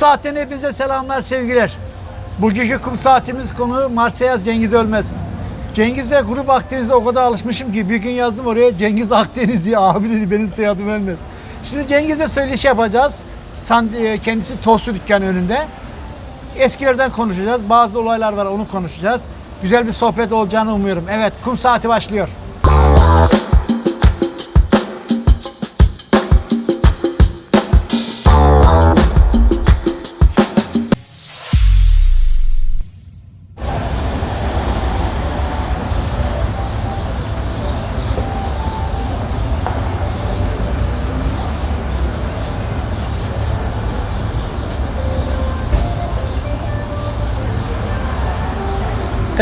Saat'ten hepinize selamlar, sevgiler. Bugünkü kum saatimiz konu Marseyaz Cengiz Ölmez. Cengiz'le grup Akdeniz'e o kadar alışmışım ki bir gün yazdım oraya Cengiz Akdeniz diye abi dedi benim soyadım Ölmez. Şimdi Cengiz'le söyleşi yapacağız. E, kendisi tostu dükkanı önünde. Eskilerden konuşacağız. Bazı olaylar var onu konuşacağız. Güzel bir sohbet olacağını umuyorum. Evet kum saati başlıyor.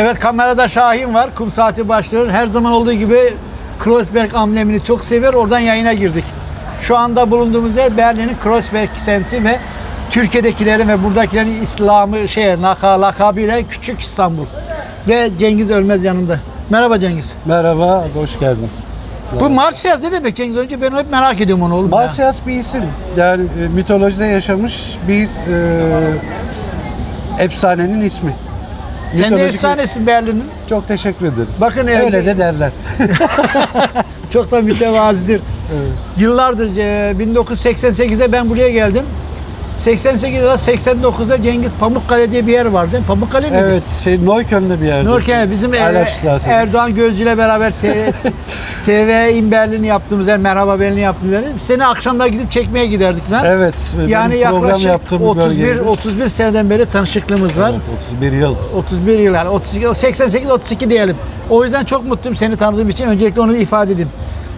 Evet kamerada Şahin var. Kum saati başlıyor. Her zaman olduğu gibi Kreuzberg amblemini çok seviyor. Oradan yayına girdik. Şu anda bulunduğumuz yer Berlin'in Kreuzberg semti ve Türkiye'dekilerin ve buradakilerin İslam'ı şey naka, lakabıyla Küçük İstanbul. Ve Cengiz Ölmez yanımda. Merhaba Cengiz. Merhaba, hoş geldiniz. Bu Marsiyaz ne demek Cengiz? Önce ben hep merak ediyorum onu oğlum ya. Marsyas bir isim. Yani e, mitolojide yaşamış bir e, efsanenin ismi. Sen de Mitolojik- efsanesin Berlin'in. Çok teşekkür ederim. Bakın Öyle de derler. çok da mütevazidir. Yıllardır e, 1988'de ben buraya geldim. 88'de 89'da Cengiz Pamukkale diye bir yer vardı. Pamukkale mi? evet, şey Neukölln'de bir yerde. Nurken bizim e, Aylaçstraße. Erdoğan Gözcü ile beraber TV in Berlin'i yaptığımız yer, Merhaba Berlin'i yaptığımız yer. Seni akşamlar gidip çekmeye giderdik lan. Evet, Yani yaklaşık yaptığım bir 31 bölgeydi. 31 seneden beri tanışıklığımız var. Evet, 31 yıl. 31 yıl yani 32 88 32 diyelim. O yüzden çok mutluyum seni tanıdığım için. Öncelikle onu ifade edeyim.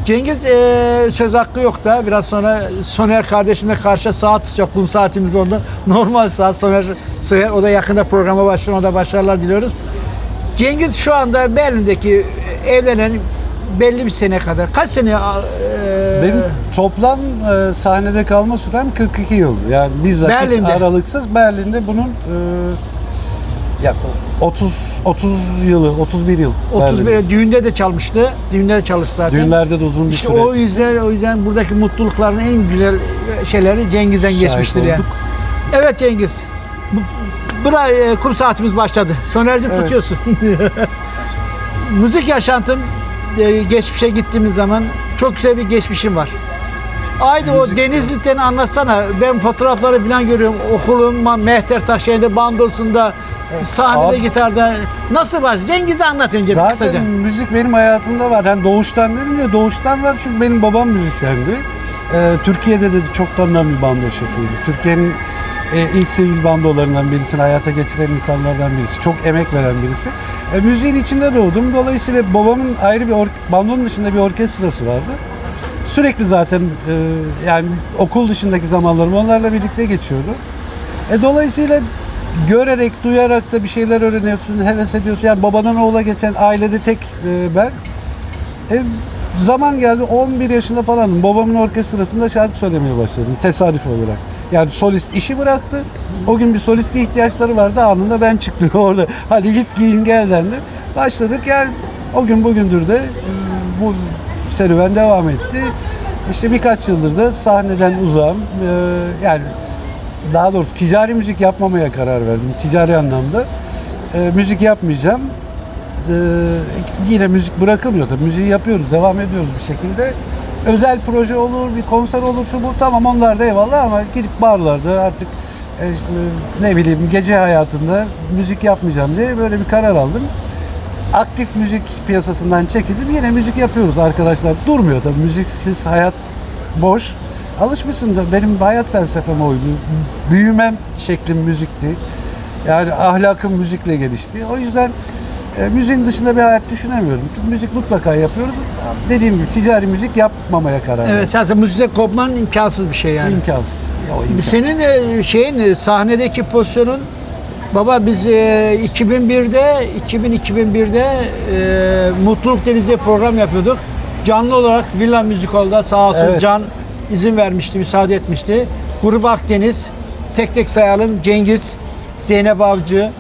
Cengiz e, söz hakkı yok da biraz sonra Soner kardeşimle karşı saat yok. Kum saatimiz onda. Normal saat Soner, Soner o da yakında programa başlıyor. Ona da başarılar diliyoruz. Cengiz şu anda Berlin'deki evlenen belli bir sene kadar. Kaç sene? e, Benim toplam e, sahnede kalma sürem 42 yıl. Yani bizzat hiç Berlin'de. aralıksız Berlin'de bunun e, ya 30 30 yılı, 31 yıl. 31 Berlin'de. düğünde de çalmıştı. Düğünde de çalıştı zaten. Düğünlerde de uzun bir İşte süreç. o yüzden o yüzden buradaki mutlulukların en güzel şeyleri Cengiz'den Şahit geçmiştir yani. olduk. Evet Cengiz. Bu, bura e, kum saatimiz başladı. Soner'cim Evet. tutuyorsun. Müzik yaşantın e, geçmişe gittiğimiz zaman çok güzel bir geçmişim var. Haydi o Denizli'den anlatsana. Ben fotoğrafları falan görüyorum. Okulun Mehter Taşya'nda bandosunda sahnede Abi- gitarda nasıl var? Cengiz'i anlat önce Zaten kısaca. müzik benim hayatımda var. Yani doğuştan dedim ya doğuştan var çünkü benim babam müzisyendi. Ee, Türkiye'de de çok tanınan bir bando şefiydi. Türkiye'nin e, ilk sivil bandolarından birisini hayata geçiren insanlardan birisi. Çok emek veren birisi. E, müziğin içinde doğdum. Dolayısıyla babamın ayrı bir bandonun dışında bir orkestrası vardı. Sürekli zaten e, yani okul dışındaki zamanlarım onlarla birlikte geçiyordu. E, dolayısıyla görerek, duyarak da bir şeyler öğreniyorsun, heves ediyorsun. Yani babadan oğula geçen ailede tek e, ben. E, zaman geldi 11 yaşında falanım. Babamın orkestrasında şarkı söylemeye başladım tesadüf olarak. Yani solist işi bıraktı. O gün bir soliste ihtiyaçları vardı. Anında ben çıktım orada. Hadi git giyin gel dendi. Başladık yani o gün bugündür de bu serüven devam etti. İşte birkaç yıldır da sahneden uzağım. E, yani daha doğrusu ticari müzik yapmamaya karar verdim. Ticari anlamda. E, müzik yapmayacağım. E, yine müzik bırakılmıyor tabii. Müziği yapıyoruz, devam ediyoruz bir şekilde. Özel proje olur, bir konser olur, şu bu tamam onlar da eyvallah ama gidip barlarda artık e, ne bileyim gece hayatında müzik yapmayacağım diye böyle bir karar aldım. Aktif müzik piyasasından çekildim. Yine müzik yapıyoruz arkadaşlar. Durmuyor tabii. Müziksiz hayat boş. Alışmışsın da benim hayat felsefem oydu. Büyümem şeklim müzikti. Yani ahlakım müzikle gelişti. O yüzden e, müziğin dışında bir hayat düşünemiyorum. Müzik mutlaka yapıyoruz. Dediğim gibi ticari müzik yapmamaya karar verdim. Evet, sen müzikte kopman imkansız bir şey yani. İmkansız. Ya, o imkansız. Senin e, şeyin e, sahnedeki pozisyonun baba biz e, 2001'de 2000-2001'de e, Mutluluk Deniz'de program yapıyorduk. Canlı olarak Villa Müzik Hall'da sağ olsun Evet. Can izin vermişti, müsaade etmişti. Grup Akdeniz, tek tek sayalım. Cengiz, Zeynep Avcı,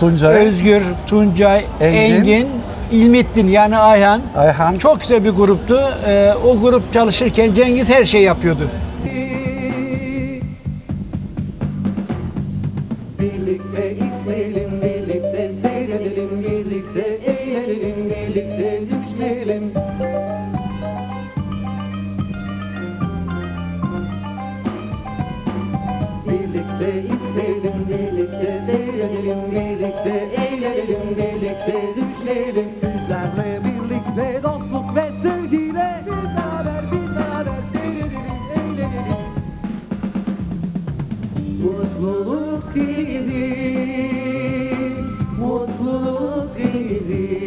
Tuncay, Özgür, Tuncay, Engin. Engin, İlmettin yani Ayhan. Ayhan. Çok güzel bir gruptu. E, o grup çalışırken Cengiz her şey yapıyordu. Mutluluk krizi Mutluluk krizi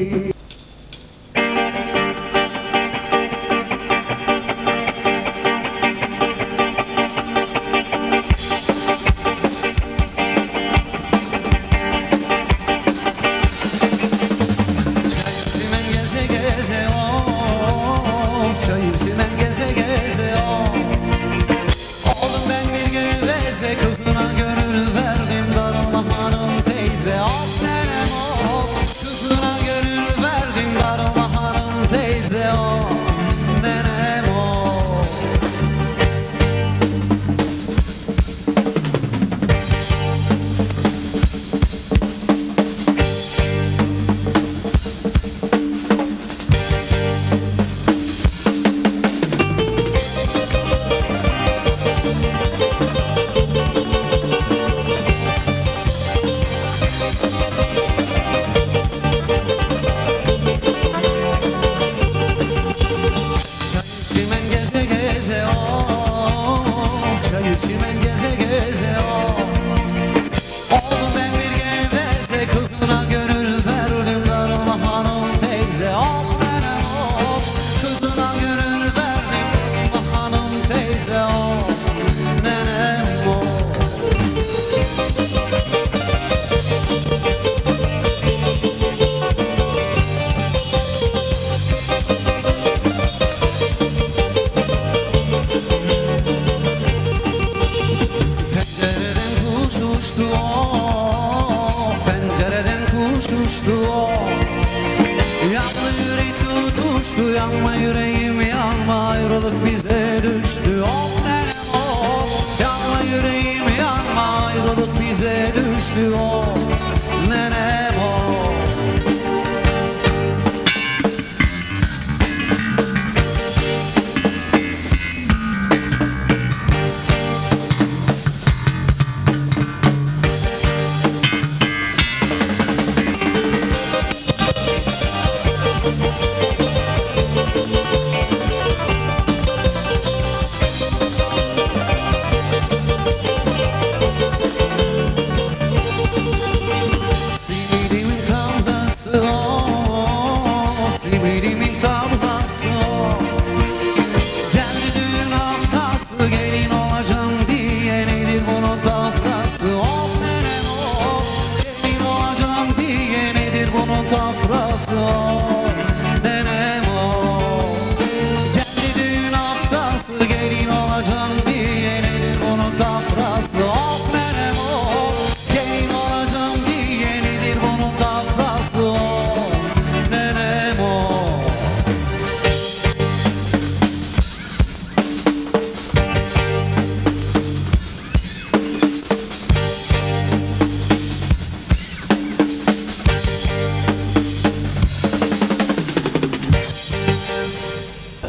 bize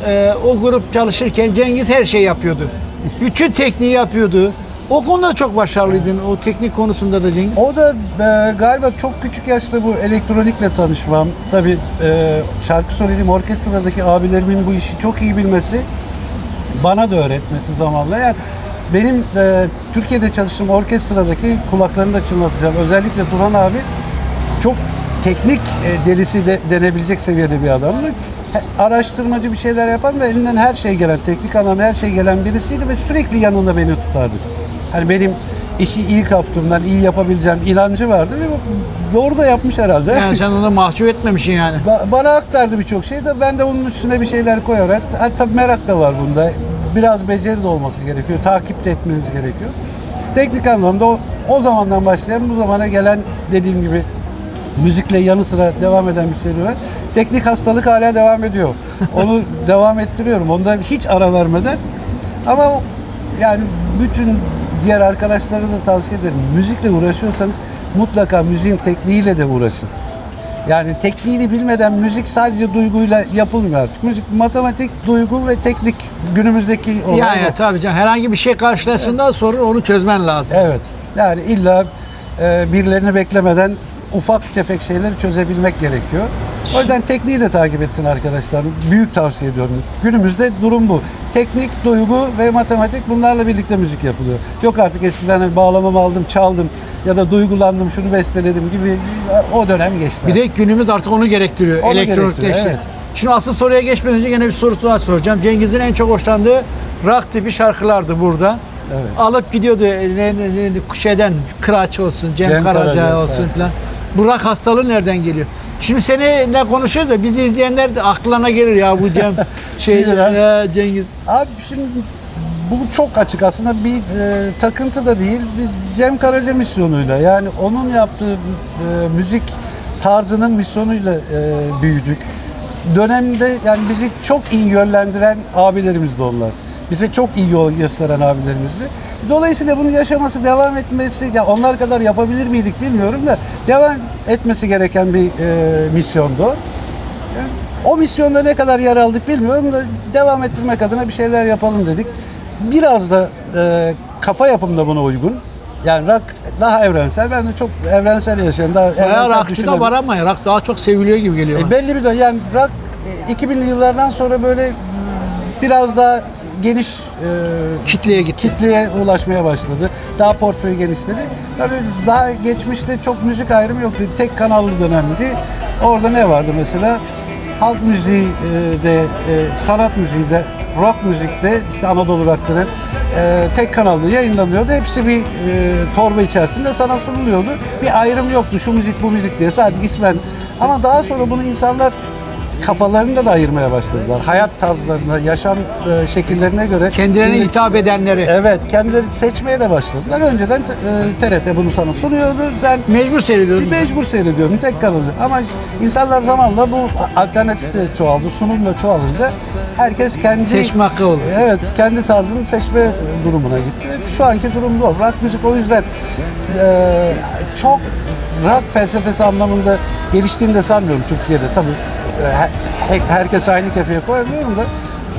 Ee, o grup çalışırken Cengiz her şey yapıyordu. Bütün tekniği yapıyordu. O konuda çok başarılıydın. O teknik konusunda da Cengiz. O da e, galiba çok küçük yaşta bu elektronikle tanışmam. Tabii e, şarkı söylediğim orkestradaki abilerimin bu işi çok iyi bilmesi, bana da öğretmesi zamanla. Yani benim e, Türkiye'de çalıştığım orkestradaki kulaklarını da çınlatacağım. Özellikle Turan abi çok teknik e, delisi de denebilecek seviyede bir adamdı. Araştırmacı bir şeyler yapan ve elinden her şey gelen, teknik anlamda her şey gelen birisiydi ve sürekli yanında beni tutardı. Hani benim işi iyi kaptığımdan, iyi yapabileceğim inancı vardı ve doğru da yapmış herhalde. Yani sen onu mahcup etmemişsin yani. Ba- bana aktardı birçok şey de ben de onun üstüne bir şeyler koyarak hatta merak da var bunda. Biraz beceri de olması gerekiyor. Takip de etmeniz gerekiyor. Teknik anlamda o, o zamandan başlayan bu zamana gelen dediğim gibi müzikle yanı sıra devam eden bir serüven. Teknik hastalık hala devam ediyor. Onu devam ettiriyorum. Onda hiç ara vermeden. Ama yani bütün diğer arkadaşlara da tavsiye ederim. Müzikle uğraşıyorsanız mutlaka müziğin tekniğiyle de uğraşın. Yani tekniğini bilmeden müzik sadece duyguyla yapılmıyor artık. Müzik matematik, duygu ve teknik günümüzdeki olay Yani bu. tabii canım herhangi bir şey karşılaştığında sorun onu çözmen lazım. Evet. Yani illa e, birilerini beklemeden ufak tefek şeyleri çözebilmek gerekiyor. O yüzden tekniği de takip etsin arkadaşlar. Büyük tavsiye ediyorum. Günümüzde durum bu. Teknik, duygu ve matematik bunlarla birlikte müzik yapılıyor. Yok artık eskiden hani bağlamamı aldım, çaldım ya da duygulandım, şunu besteledim gibi o dönem geçti. Bir de günümüz artık onu gerektiriyor. Onu Elektronikleşti. evet. Şimdi asıl soruya geçmeden önce yine bir soru daha soracağım. Cengiz'in en çok hoşlandığı rock tipi şarkılardı burada. Evet. Alıp gidiyordu ne, ne, ne, şeyden Kıraç olsun, Cem, Cem Karaca, Karaca, olsun evet. falan. Bu rock hastalığı nereden geliyor? Şimdi seninle konuşuyoruz da bizi izleyenler de aklına gelir ya bu Cem şey ya Cengiz. Abi şimdi bu çok açık aslında bir e, takıntı da değil. Biz Cem Karaca misyonuyla yani onun yaptığı e, müzik tarzının misyonuyla e, büyüdük. Dönemde yani bizi çok iyi yönlendiren abilerimiz de onlar. Bize çok iyi yol gösteren abilerimizdi. Dolayısıyla bunu yaşaması, devam etmesi, ya onlar kadar yapabilir miydik bilmiyorum da devam etmesi gereken bir e, misyondu. o. O misyonda ne kadar yer aldık bilmiyorum da devam ettirmek adına bir şeyler yapalım dedik. Biraz da e, kafa yapım da buna uygun. Yani rock daha evrensel. Ben de çok evrensel yaşayan, daha Bayağı rockçı da var ama rock daha çok seviliyor gibi geliyor. E, belli bir dönem yani rock e, 2000'li yıllardan sonra böyle biraz daha geniş e, Kitleye gitti. kitleye ulaşmaya başladı. Daha portföy genişledi. Tabii daha geçmişte çok müzik ayrımı yoktu. Tek kanallı dönemdi. Orada ne vardı mesela? Halk müziği e, de, e, sanat müziği de, rock müzikte, işte Anadolu rock denen e, tek kanallı yayınlanıyordu. Hepsi bir e, torba içerisinde sana sunuluyordu. Bir ayrım yoktu. Şu müzik, bu müzik diye. Sadece ismen. Ama daha sonra bunu insanlar kafalarında da ayırmaya başladılar. Hayat tarzlarına, yaşam e, şekillerine göre Kendilerine dinle- hitap edenleri. Evet, kendileri seçmeye de başladılar. Önceden e, TRT bunu sana sunuyordu. Sen Mecbur seyrediyordum. mecbur seyrediyordun tek kanalı. Ama insanlar zamanla bu alternatif de çoğaldı, sunum da çoğalınca herkes kendi Seçme hakkı oldu. Evet, kendi tarzını seçme durumuna gitti. Şu anki durum bu. Rock müzik o yüzden e, çok rock felsefesi anlamında geliştiğini de sanmıyorum Türkiye'de. Tabii herkes aynı kefeye koyamıyorum da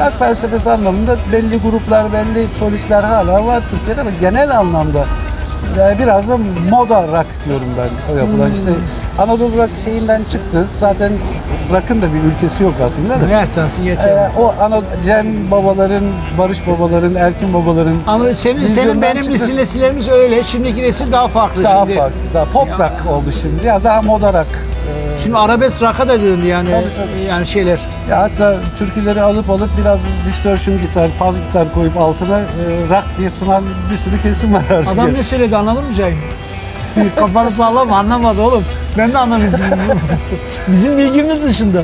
rock felsefesi anlamında belli gruplar, belli solistler hala var Türkiye'de ama genel anlamda e, biraz da moda rock diyorum ben o yapılan. işte Anadolu rock şeyinden çıktı. Zaten rock'ın da bir ülkesi yok aslında da. Evet, tanıtın geçelim. Ee, o ana Cem babaların, Barış babaların, Erkin babaların Ama senin, senin benim çıktı. nesil nesillerimiz öyle. Şimdiki nesil daha farklı. daha şimdi. farklı, daha pop rock oldu şimdi. Ya daha moda rock. Şimdi arabesk rock'a da döndü yani. Tabii, tabii. Yani şeyler. ya hatta türküleri alıp alıp biraz distortion gitar, faz gitar koyup altına e, rock diye sunan bir sürü kesim var artık. Adam ne söyledi anladın mı Cahil? Kafanı sallama anlamadı oğlum. Ben de anlamadım. Bizim bilgimiz dışında.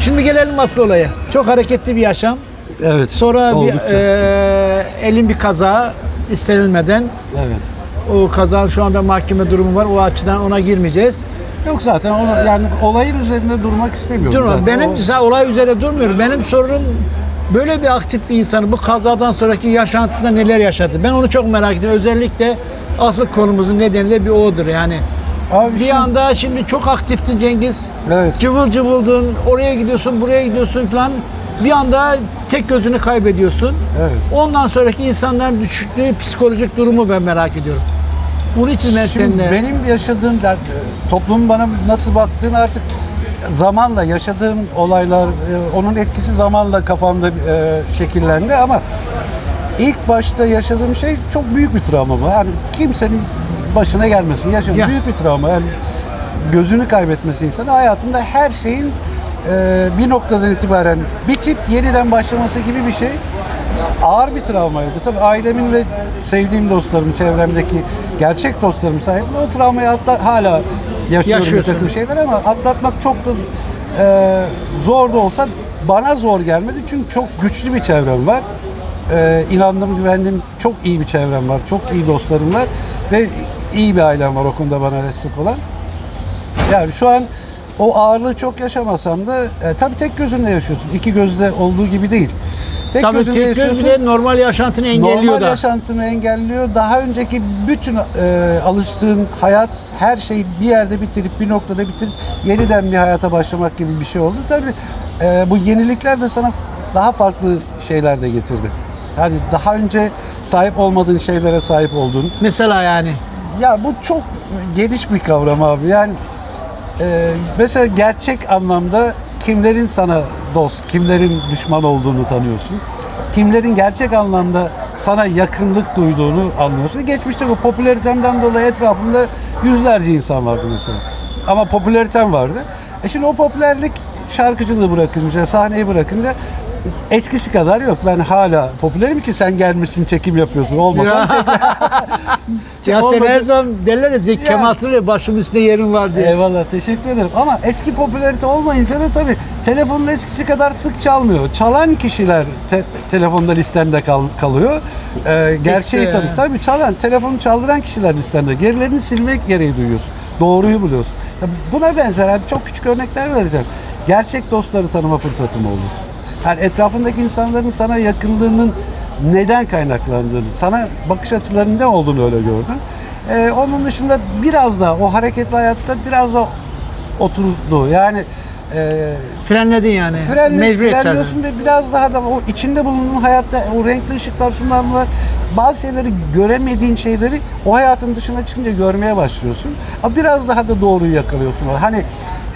Şimdi gelelim asıl olaya. Çok hareketli bir yaşam. Evet. Sonra bir e, elin bir kaza istenilmeden evet. o kazanın şu anda mahkeme durumu var. O açıdan ona girmeyeceğiz. Yok zaten onu, yani olayın üzerinde durmak istemiyorum. Durma. zaten. Benim O- olay üzerine durmuyorum. Benim sorunum böyle bir aktif bir insanın bu kazadan sonraki yaşantısında neler yaşadı? Ben onu çok merak ediyorum. Özellikle asıl konumuzun nedeni de bir odur yani. Abi Bir şimdi- anda şimdi çok aktiftin Cengiz. Evet. Cıvıl cıvıldın. Oraya gidiyorsun, buraya gidiyorsun falan. Bir anda tek gözünü kaybediyorsun. Evet. Ondan sonraki insanların düştüğü psikolojik durumu ben merak ediyorum. Bunun için ben Şimdi seninle... benim yaşadığım yani, e, toplumun bana nasıl baktığını artık zamanla yaşadığım olaylar e, onun etkisi zamanla kafamda e, şekillendi ama ilk başta yaşadığım şey çok büyük bir travma bu. Yani kimsenin başına gelmesin. Yaşam Ya. büyük bir travma. Yani gözünü kaybetmesi insan hayatında her şeyin bir noktadan itibaren bitip yeniden başlaması gibi bir şey ağır bir travmaydı. Tabii ailemin ve sevdiğim dostlarım, çevremdeki gerçek dostlarım sayesinde o travmayı atla, hala yaşıyorum bir takım şeyler ama atlatmak çok da e, zor da olsa bana zor gelmedi. Çünkü çok güçlü bir çevrem var. E, inandım, güvendim. Çok iyi bir çevrem var. Çok iyi dostlarım var. Ve iyi bir ailem var o konuda bana destek olan. Yani şu an o ağırlığı çok yaşamasam da e, tabii tek gözünle yaşıyorsun. İki gözle olduğu gibi değil. Tek Tabii gözünle tek göz yaşıyorsun. bile normal yaşantını engelliyor Normal da. yaşantını engelliyor. Daha önceki bütün e, alıştığın hayat, her şeyi bir yerde bitirip bir noktada bitirip yeniden bir hayata başlamak gibi bir şey oldu. Tabii e, bu yenilikler de sana daha farklı şeyler de getirdi. Yani daha önce sahip olmadığın şeylere sahip oldun. Mesela yani. Ya bu çok geniş bir kavram abi. Yani e, mesela gerçek anlamda kimlerin sana dost, kimlerin düşman olduğunu tanıyorsun. Kimlerin gerçek anlamda sana yakınlık duyduğunu anlıyorsun. Geçmişte bu popülaritemden dolayı etrafımda yüzlerce insan vardı mesela. Ama popülaritem vardı. E şimdi o popülerlik şarkıcılığı bırakınca, sahneyi bırakınca eskisi kadar yok. Ben hala popülerim ki sen gelmişsin çekim yapıyorsun. Olmasam çek. Ya sen her zaman derler ya Zeki. Kemal hatırlıyor başımın üstünde yerin var diye. Eyvallah teşekkür ederim. Ama eski popülarite olmayınca da tabii telefonun eskisi kadar sık çalmıyor. Çalan kişiler te- telefonda listende kal- kalıyor. Ee, gerçeği İşte. tabii. Tabii çalan, telefonu çaldıran kişiler listende. Gerilerini silmek gereği duyuyorsun. Doğruyu buluyorsun. Ya buna benzer yani çok küçük örnekler vereceğim. Gerçek dostları tanıma fırsatım oldu. Yani etrafındaki insanların sana yakınlığının neden kaynaklandığını, sana bakış açılarının ne olduğunu öyle gördün. Ee, onun dışında biraz da o hareketli hayatta biraz da oturdu. Yani e, Frenledin yani. frenle, zaten. frenliyorsun ve biraz daha da o içinde bulunduğun hayatta o renkli ışıklar şunlar bunlar bazı şeyleri göremediğin şeyleri o hayatın dışına çıkınca görmeye başlıyorsun. Ama biraz daha da doğruyu yakalıyorsun. Hani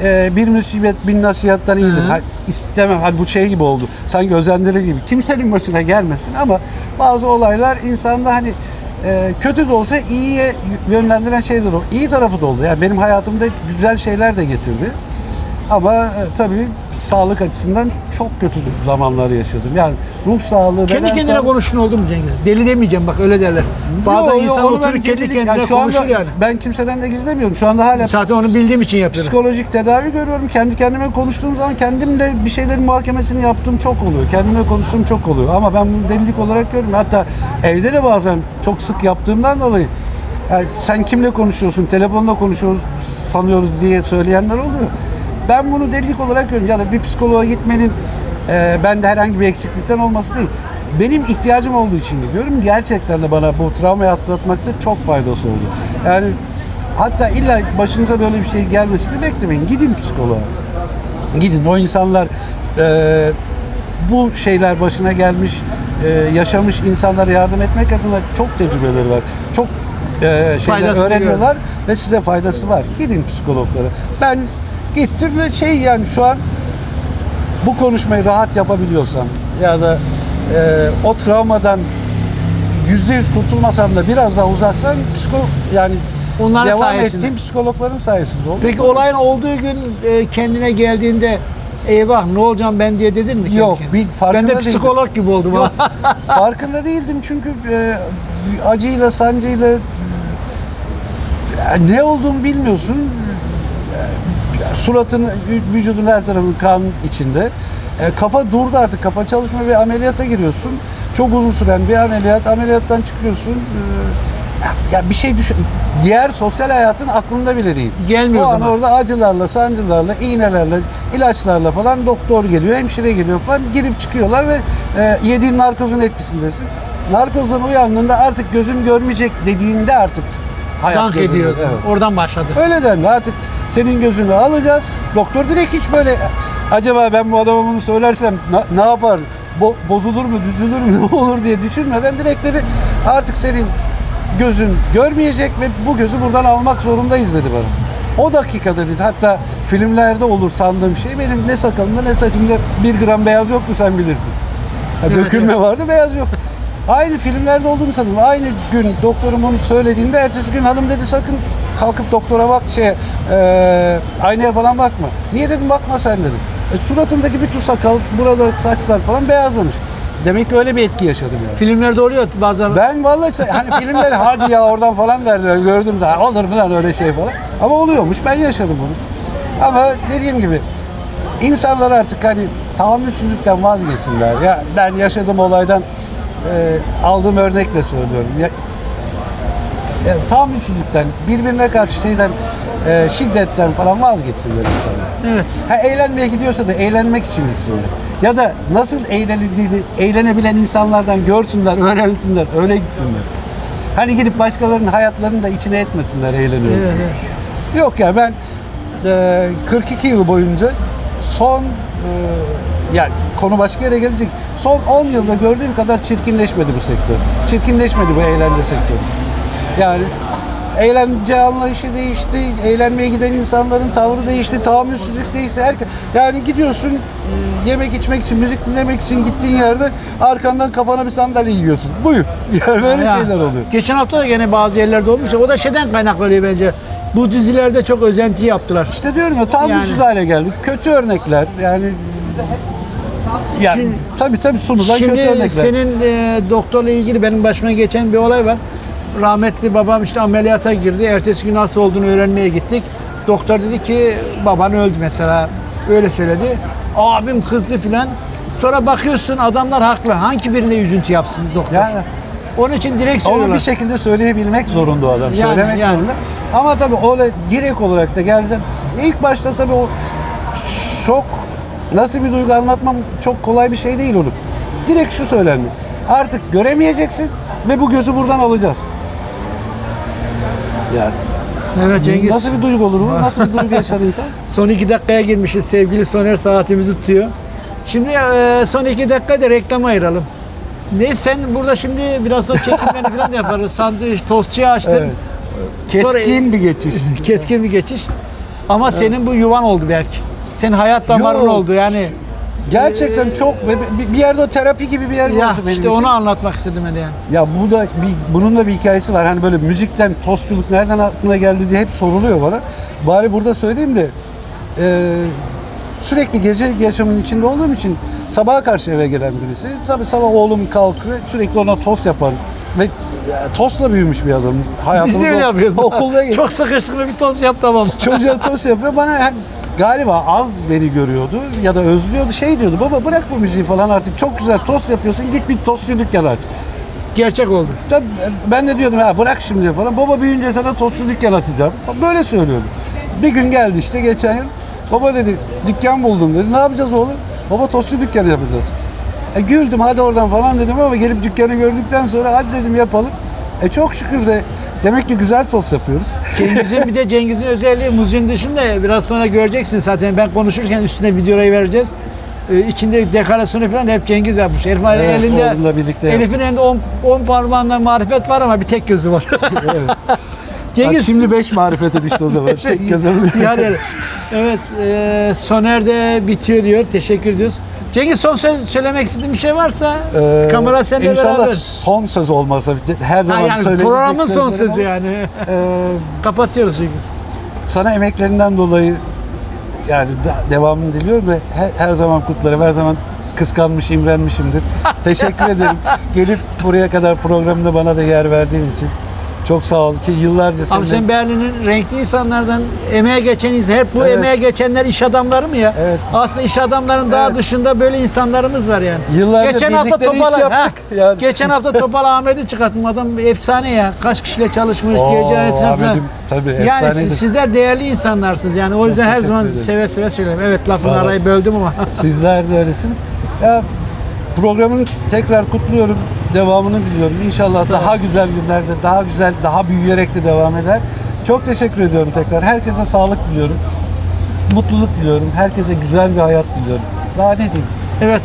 e, bir musibet bin nasihattan iyidir. Ha, istemem hani bu şey gibi oldu. Sanki özendirir gibi. Kimsenin başına gelmesin ama bazı olaylar insanda hani e, kötü de olsa iyiye yönlendiren şeyler o. İyi tarafı da oldu. Yani benim hayatımda güzel şeyler de getirdi. Ama e, tabii sağlık açısından çok kötü zamanlar yaşadım. Yani ruh sağlığı, Kendi beden kendine sağlığı- konuştun oldu mu Cengiz? Deli demeyeceğim bak öyle derler. Bazen Yo, yo, insan onu ben oturur kendi delilik- kendine yani şu konuşur anda yani. Ben kimseden de gizlemiyorum. Şu anda hala Zaten onu bildiğim için yapıyorum. psikolojik tedavi görüyorum. Kendi kendime konuştuğum zaman kendimle bir şeylerin muhakemesini yaptığım çok oluyor. Kendimle konuştuğum çok oluyor. Ama ben bunu delilik olarak görüyorum. Hatta evde de bazen çok sık yaptığımdan dolayı yani sen kimle konuşuyorsun, telefonla konuşuyoruz sanıyoruz diye söyleyenler oluyor. Ben bunu delilik olarak görüyorum. Ya da bir psikoloğa gitmenin e, bende herhangi bir eksiklikten olması değil. Benim ihtiyacım olduğu için gidiyorum. Gerçekten de bana bu travmayı atlatmakta çok faydası oldu. Yani Hatta illa başınıza böyle bir şey gelmesini beklemeyin. Gidin psikoloğa. Gidin. O insanlar e, bu şeyler başına gelmiş, e, yaşamış insanlara yardım etmek adına çok tecrübeleri var. Çok e, şeyler Faydasını öğreniyorlar ve size faydası var. Gidin psikologlara. Ben gittim ve şey yani şu an bu konuşmayı rahat yapabiliyorsam ya da e, o travmadan yüzde yüz kurtulmasam da biraz daha uzaksam psikolog yani Onların devam sayesinde. ettiğim psikologların sayesinde oldu. Peki olayın olduğu gün e, kendine geldiğinde eyvah ne olacağım ben diye dedin mi? Yok, bir farkında Ben de değildim. psikolog gibi oldum Yok, farkında değildim çünkü e, acıyla sancıyla e, ne olduğunu bilmiyorsun. Suratın, vü- vücudun her tarafın kan içinde. E, kafa durdu artık, kafa çalışmıyor ve ameliyata giriyorsun. Çok uzun süren bir ameliyat, ameliyattan çıkıyorsun. E, ya bir şey düşün. Diğer sosyal hayatın aklında bile değil. Gelmiyor o an zaman. orada acılarla, sancılarla, iğnelerle, ilaçlarla falan doktor geliyor, hemşire geliyor falan girip çıkıyorlar ve e, yediğin narkozun etkisindesin. Narkozdan uyandığında artık gözün görmeyecek dediğinde artık hayat Dank ediyor. Evet. Oradan başladı. Öyle dendi artık senin gözünü alacağız. Doktor direkt hiç böyle acaba ben bu adama bunu söylersem na- ne yapar? Bo- bozulur mu, düzülür mü, ne olur diye düşünmeden direkt dedi artık senin gözün görmeyecek ve bu gözü buradan almak zorundayız dedi bana. O dakikada dedi. Hatta filmlerde olur sandığım şey benim ne sakalımda ne saçımda bir gram beyaz yoktu sen bilirsin. Evet, dökülme evet. vardı beyaz yok. Aynı filmlerde olduğunu sanırım. Aynı gün doktorum onu söylediğinde ertesi gün hanım dedi sakın kalkıp doktora bak şey e, aynaya falan bakma. Niye dedim bakma sen dedim. E, suratındaki bütün sakal, burada saçlar falan beyazlamış. Demek ki öyle bir etki yaşadım yani. Filmlerde oluyor bazen. Ben vallahi şey- hani filmler hadi ya oradan falan derler gördüm de olur mu lan öyle şey falan. Ama oluyormuş ben yaşadım bunu. Ama dediğim gibi insanlar artık hani tahammülsüzlükten vazgeçsinler. Ya ben yaşadığım olaydan e, aldığım örnekle söylüyorum. Ya, ya, tahammülsüzlükten, birbirine karşı şeyden, e, şiddetten falan vazgeçsinler insanlar. Evet. Ha eğlenmeye gidiyorsa da eğlenmek için gitsinler. Ya da nasıl eğlenildiğini eğlenebilen insanlardan görsünler, öğrensinler, öyle gitsinler. Hani gidip başkalarının hayatlarını da içine etmesinler eğleniyoruz. Evet, evet. Yok ya ben e, 42 yıl boyunca son e, yani konu başka yere gelecek. Son 10 yılda gördüğüm kadar çirkinleşmedi bu sektör. Çirkinleşmedi bu eğlence sektörü. Yani Eğlence anlayışı değişti, eğlenmeye giden insanların tavrı değişti, tahammülsüzlük değişti. Herke- yani gidiyorsun e, yemek içmek için, müzik dinlemek için gittiğin yerde arkandan kafana bir sandalye yiyorsun. Buyur. Yani böyle Ya, şeyler oluyor. Geçen hafta da gene bazı yerlerde olmuş. O da şeyden kaynaklanıyor bence. Bu dizilerde çok özenti yaptılar. İşte diyorum ya tahammülsüz Yani- hale geldik. Kötü örnekler yani yani Şimdi- tabii tabii sunulan kötü Şimdi örnekler. senin e, doktorla ilgili benim başıma geçen bir olay var. Rahmetli babam işte ameliyata girdi. Ertesi gün nasıl olduğunu öğrenmeye gittik. Doktor dedi ki baban öldü mesela. Öyle söyledi. Abim kızdı filan. Sonra bakıyorsun adamlar haklı. Hangi birine üzüntü yapsın doktor? Yani- Onun için direkt Onu söylüyorlar. bir şekilde söyleyebilmek zorunda o adam. Yani, Söylemek yani. zorunda. Ama tabii da direkt olarak da geldi. İlk başta tabii o şok nasıl bir duygu anlatmam çok kolay bir şey değil onu. Direkt şu söylendi. Artık göremeyeceksin ve bu gözü buradan alacağız. Yani Evet Cengiz. nasıl bir duygu olur bu? Nasıl bir duygu yaşar insan? Son iki dakikaya girmişiz. Sevgili Soner saatimizi tutuyor. Şimdi e, son iki dakikada reklam ayıralım. Ne sen burada şimdi biraz sonra çekimlerini falan yaparız. Sandviç, tostçuyu açtın. Evet. Keskin bir geçiş. Keskin bir geçiş. Ama senin bu yuvan oldu belki. Senin hayat damarın Yok. oldu yani. Gerçekten çok ve bir- yerde o terapi gibi bir yer Ya burası benim işte için. onu anlatmak istedim ben de yani. Ya bu da bir, bunun da bir hikayesi var. Hani böyle müzikten tostçuluk nereden aklına geldi diye hep soruluyor bana. Bari burada söyleyeyim de e, sürekli gece yaşamının içinde olduğum için sabaha karşı eve gelen birisi. Tabii sabah oğlum kalkıyor sürekli ona tost yapar. Ve e, tostla büyümüş bir adam. Biz de öyle yapıyoruz. Okulda. Çok sıkır bir tost yap tamam. Çocuğa tost yapıyor. Bana hem galiba az beni görüyordu ya da özlüyordu. Şey diyordu baba bırak bu müziği falan artık çok güzel tost yapıyorsun git bir tostçu dükkanı aç. Gerçek oldu. Tabii ben de diyordum ha bırak şimdi falan. Baba büyüyünce sana tostçu dükkan açacağım. Böyle söylüyordu. Bir gün geldi işte geçen yıl. Baba dedi dükkan buldum dedi. Ne yapacağız oğlum? Baba tostçu dükkanı yapacağız. E güldüm hadi oradan falan dedim ama gelip dükkanı gördükten sonra hadi dedim yapalım. E çok şükür de demek ki güzel tost yapıyoruz. Cengiz'in bir de Cengiz'in özelliği muzin dışında biraz sonra göreceksin zaten ben konuşurken üstüne videoyu vereceğiz. Ee, içinde dekorasyonu falan hep Cengiz yapmış. Herif Evet, elinde birlikte. Elif'in elinde 10 parmağından marifet var ama bir tek gözü var. Evet. Cengiz Bak şimdi beş marifete düştü o zaman. Tek gözüm. yani evet e, Soner de bitiyor diyor. Teşekkür ediyoruz. Cengiz son söz söylemek istediğin bir şey varsa Ee, kamera seninle İnşallah beraber. son söz olmasa her Ha, zaman yani söylediğim programın son sözü yani. Ee, Kapatıyoruz çünkü. sana emeklerinden dolayı yani de- devamını diliyorum ve her, her zaman kutlarım. Her zaman kıskanmış, imrenmişimdir. Teşekkür ederim. Gelip buraya kadar programda bana da yer verdiğin için. Çok sağ ol ki yıllarca Abi seninle- sen Berlin'in renkli insanlardan emeğe geçen hep bu Evet. emeğe geçenler iş adamları mı ya? Evet. Aslında iş adamların daha Evet. dışında böyle insanlarımız var yani. Yıllarca geçen hafta birlikte de iş yaptık yani. Geçen hafta Topal Ahmet'i çıkarttım. Adam efsane ya. Kaç kişiyle çalışmış, Oo, gece hayatına falan. Ahmet'im tabii, Yani siz- sizler değerli insanlarsınız yani. O yüzden her teşekkür zaman ederim. seve seve söylerim. Evet lafını Vallahi arayı siz- böldüm ama. Sizler de öylesiniz. Ya programın tekrar kutluyorum. Devamını diliyorum. İnşallah daha güzel günlerde, daha güzel, daha büyüyerek de devam eder. Çok teşekkür ediyorum tekrar. Herkese sağlık diliyorum. Mutluluk diliyorum. Herkese güzel bir hayat diliyorum. Daha ne diyeyim? Evet.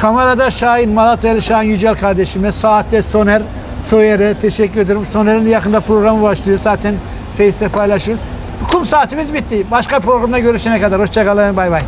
Kamerada Şahin, Malatyalı Şahin Yücel kardeşime, saatte Soner Soyer'e teşekkür ederim. Soner'in de yakında programı başlıyor. Zaten Face'te paylaşırız. Kum saatimiz bitti. Başka programda görüşene kadar. Hoşçakalın. Bay bay.